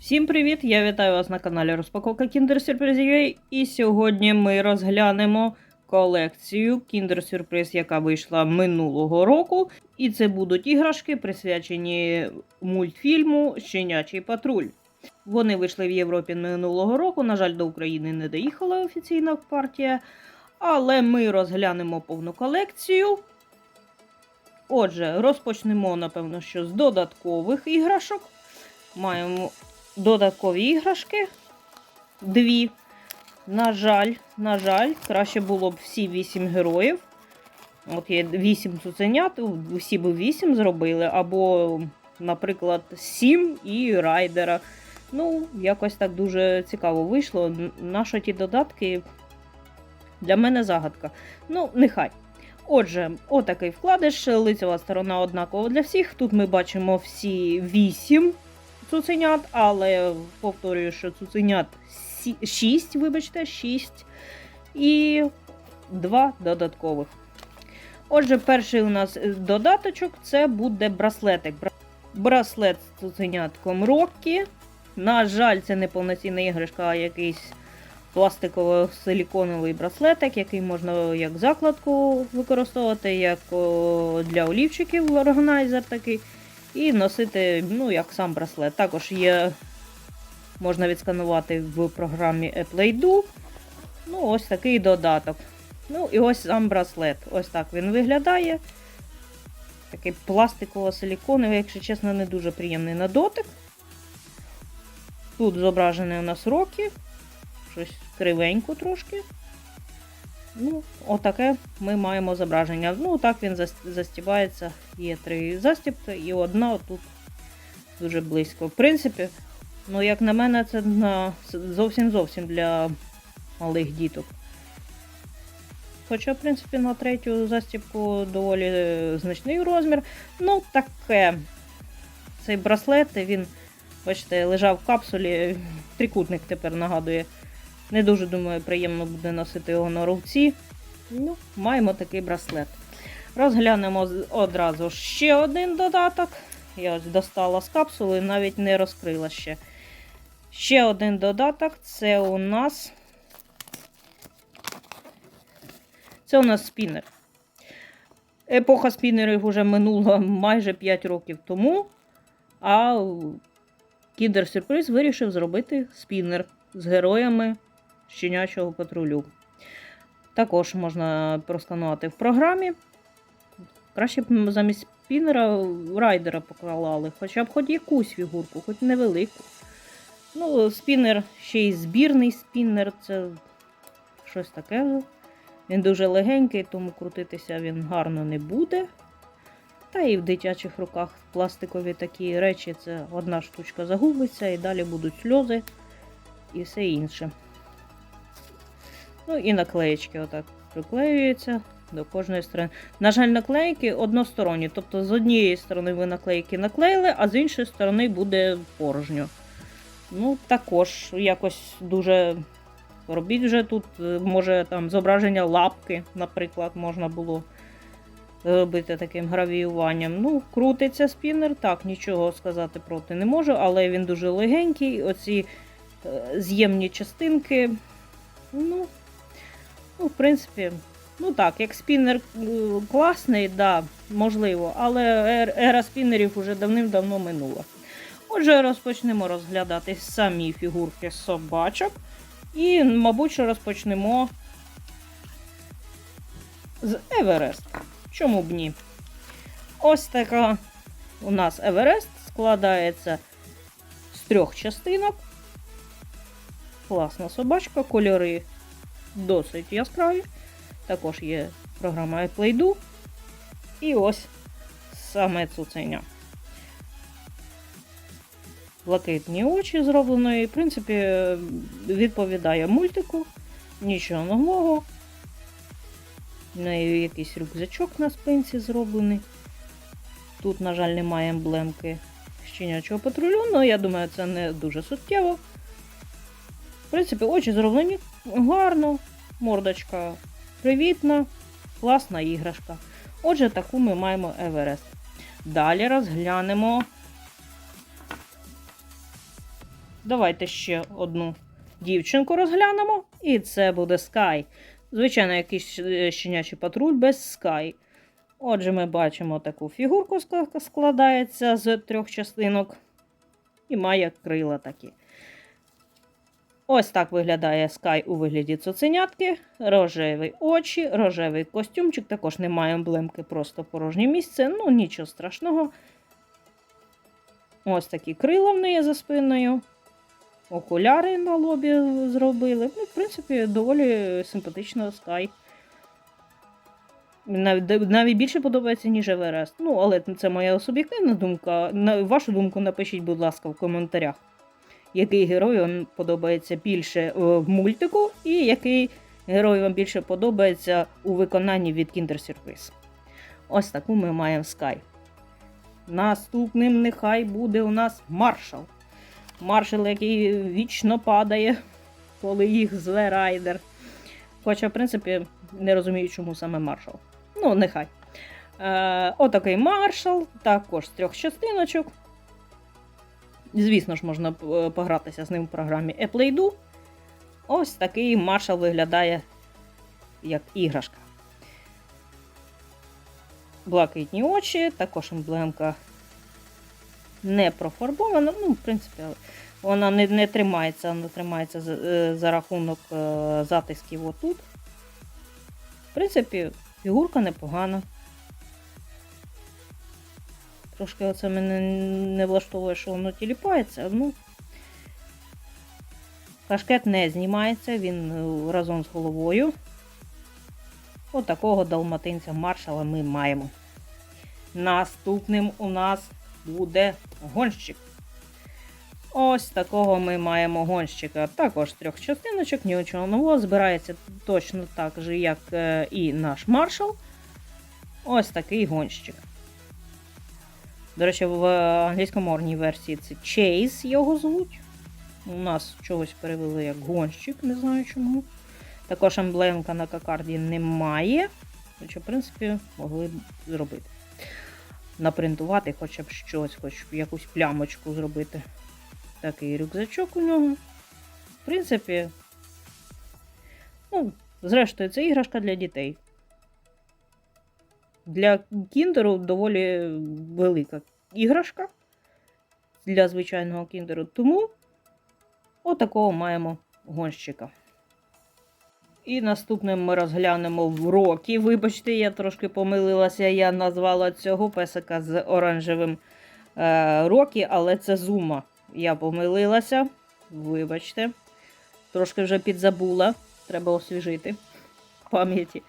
Всім привіт! Я вітаю вас на каналі Розпаковка Kinder Surprise. І сьогодні ми розглянемо колекцію Kinder Surprise, яка вийшла минулого року. І це будуть іграшки, присвячені мультфільму Щенячий патруль. Вони вийшли в Європі минулого року. На жаль, до України не доїхала офіційна партія. Але ми розглянемо повну колекцію. Отже, розпочнемо, напевно, що з додаткових іграшок. Маємо додаткові іграшки. Дві. На жаль, на жаль, краще було б всі вісім героїв. От є вісім цуценят, всі б вісім зробили, або, наприклад, сім і райдера. Ну, якось так дуже цікаво вийшло. Наші ті додатки для мене загадка. Ну, нехай. Отже, отакий вкладиш, лицева сторона однакова для всіх. Тут ми бачимо всі вісім цуценят, але повторюю, що цуценят 6, вибачте, 6 і 2 додаткових. Отже, перший у нас додаточок це буде браслетик. Браслет з цуценятком Роккі. На жаль, це не повноцінна іграшка, а якийсь пластиково-силіконовий браслетик, який можна як закладку використовувати, як для олівчиків органайзер такий. І носити, ну, як сам браслет. Також є, можна відсканувати в програмі Play-Do. Ну, ось такий додаток. Ну, і ось сам браслет. Ось так він виглядає. Такий пластиково-силіконовий, якщо чесно, не дуже приємний на дотик. Тут зображені у нас роки. Щось кривенько трошки. Ну, отаке ми маємо зображення. Ну, так він застібається. Є три застібки і одна отут дуже близько. В принципі, ну, як на мене, це зовсім зовсім для малих діток. Хоча, в принципі, на третю застібку доволі значний розмір. Ну, таке. Цей браслет, він, бачите, лежав в капсулі. Трикутник тепер нагадує. Не дуже, думаю, приємно буде носити його на руці. Ну, Маємо такий браслет. Розглянемо одразу ще один додаток. Я ось достала з капсули, навіть не розкрила ще. Ще один додаток це у нас. Це у нас спінер. Епоха спінерів вже минула майже 5 років тому. А Kinder Surprise вирішив зробити спінер з героями щенячого патрулю. Також можна просканувати в програмі. Краще б замість спінера райдера поклали, хоча б хоч якусь фігурку, хоч невелику. Ну, спінер ще й збірний спінер, це щось таке. Він дуже легенький, тому крутитися він гарно не буде. Та і в дитячих руках пластикові такі речі це одна штучка загубиться, і далі будуть сльози і все інше. Ну і наклеєчки отак приклеюються до кожної сторони. На жаль, наклейки односторонні. Тобто з однієї сторони ви наклейки наклеїли, а з іншої сторони буде порожньо. Ну, також якось дуже робіть вже тут, може там зображення лапки, наприклад, можна було зробити таким гравіюванням. Ну, крутиться спінер, так, нічого сказати проти не можу, але він дуже легенький. Оці з'ємні частинки. Ну, Ну, в принципі, ну так, як спіннер класний, да, можливо, але ера спіннерів вже давним-давно минула. Отже, розпочнемо розглядати самі фігурки собачок. І, мабуть, що розпочнемо з Еверест. Чому б ні? Ось така у нас Еверест складається з трьох частинок. Класна собачка, кольори досить яскраві. Також є програма iPlay-Do. І ось саме цуценя. Блакитні очі зроблені. В принципі, відповідає мультику, нічого нового. В неї якийсь рюкзачок на спинці зроблений. Тут, на жаль, немає емблемки щенячого патрулю, але я думаю, це не дуже суттєво. В принципі, очі зроблені гарно, мордочка привітна, класна іграшка. Отже, таку ми маємо Еверест. Далі розглянемо Давайте ще одну дівчинку розглянемо. І це буде Sky. Звичайно, якийсь е, щенячий патруль без Sky. Отже, ми бачимо таку фігурку, ска- складається з трьох частинок. І має крила такі. Ось так виглядає Sky у вигляді цуценятки. Рожеві очі, рожевий костюмчик. Також немає емблемки, просто порожнє місце. Ну, нічого страшного. Ось такі крила в неї за спиною. Окуляри на лобі зробили. Ну, в принципі, доволі симпатично Sky. Навіть, навіть більше подобається, ніж Еверест. Ну, але це моя суб'єктивна думка. Вашу думку напишіть, будь ласка, в коментарях, який герой вам подобається більше е, в мультику, і який герой вам більше подобається у виконанні від Kinder Surprise. Ось таку ми маємо Sky. Наступним нехай буде у нас маршал. Маршал, який вічно падає, коли їх зве райдер. Хоча, в принципі, не розумію, чому саме маршал. Ну, нехай. Е, отакий маршал, також з трьох частиночок. Звісно ж, можна е, погратися з ним в програмі Apple Ось такий маршал виглядає як іграшка. Блакитні очі, також емблемка не профарбована. Ну, в принципі, вона не, не тримається, вона тримається за, е, за рахунок е, затисків отут. В принципі, фігурка непогана. Трошки оце мене не влаштовує, що воно тіліпається. Ну, кашкет не знімається, він е, разом з головою. От такого далматинця маршала ми маємо. Наступним у нас буде гонщик. Ось такого ми маємо гонщика. Також трьох частиночок, нічого нового. Збирається точно так же, як е, і наш маршал. Ось такий гонщик. До речі, в англійськомовній версії це Chase його звуть. У нас чогось перевели як гонщик, не знаю чому. Також емблемка на кокарді немає. Хоча, в принципі, могли б зробити. Напринтувати хоча б щось, хоч якусь плямочку зробити. Такий рюкзачок у нього. В принципі, ну, зрештою, це іграшка для дітей. Для кіндеру доволі велика іграшка для звичайного кіндеру. Тому отакого маємо гонщика. І наступним ми розглянемо в рокі. Вибачте, я трошки помилилася, я назвала цього песика з оранжевим е, рокі, але це зума. Я помилилася. Вибачте. Трошки вже підзабула. Треба освіжити пам'яті.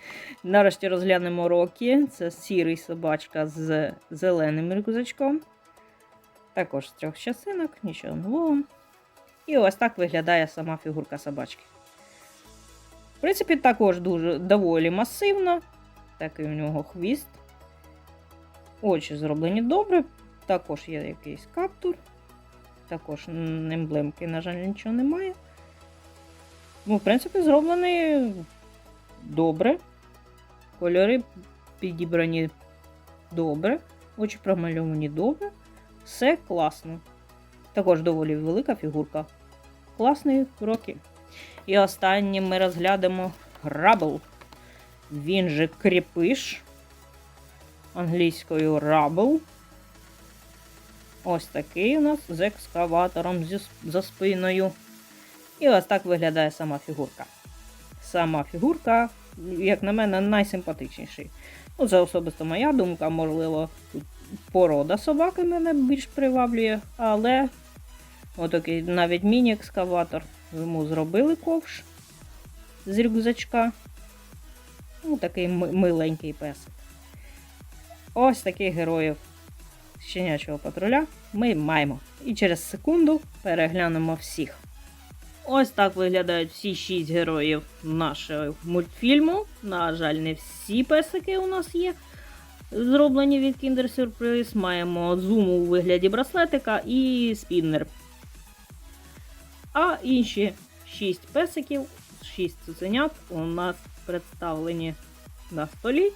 Нарешті розглянемо рокі. Це сірий собачка з зеленим рюкзачком. Також з трьох частинок, нічого нового. І ось так виглядає сама фігурка собачки. В принципі, також дуже доволі масивна. Такий у нього хвіст. Очі зроблені добре. Також є якийсь каптур. Також емблемки, на жаль, нічого немає. Ну, в принципі, зроблений добре. Кольори підібрані добре. Очі промальовані добре. Все класно. Також доволі велика фігурка. Класний роки. І останнім ми розглянемо Рабл. Він же кріпиш. Англійською Рабл. Ось такий у нас з екскаватором зі, за спиною. І ось так виглядає сама фігурка. Сама фігурка, як на мене, найсимпатичніший. Ну, це особисто моя думка, можливо, порода собаки мене більш приваблює, але отакий навіть міні-екскаватор. Йому зробили ковш з рюкзачка. Ну, такий миленький песик. Ось таких героїв щенячого патруля ми маємо. І через секунду переглянемо всіх. Ось так виглядають всі шість героїв нашого мультфільму. На жаль, не всі песики у нас є. Зроблені від Kinder Surprise. Маємо зуму у вигляді браслетика і спіннер. А інші шість песиків, шість цуценят у нас представлені на столі.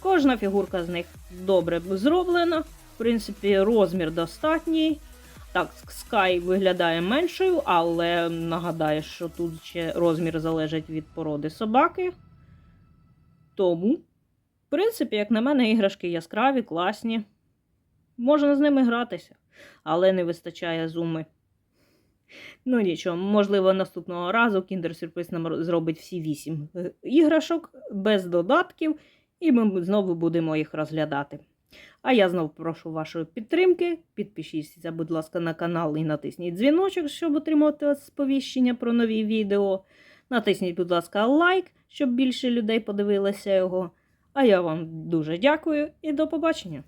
Кожна фігурка з них добре зроблена. В принципі, розмір достатній. Так, Sky виглядає меншою, але нагадаю, що тут ще розмір залежить від породи собаки. Тому, в принципі, як на мене, іграшки яскраві, класні. Можна з ними гратися, але не вистачає зуми. Ну нічого, можливо, наступного разу Kinder Surprise нам зробить всі вісім е, іграшок без додатків, і ми знову будемо їх розглядати. А я знову прошу вашої підтримки. Підпишіться, будь ласка, на канал і натисніть дзвіночок, щоб отримати сповіщення про нові відео. Натисніть, будь ласка, лайк, щоб більше людей подивилося його. А я вам дуже дякую і до побачення!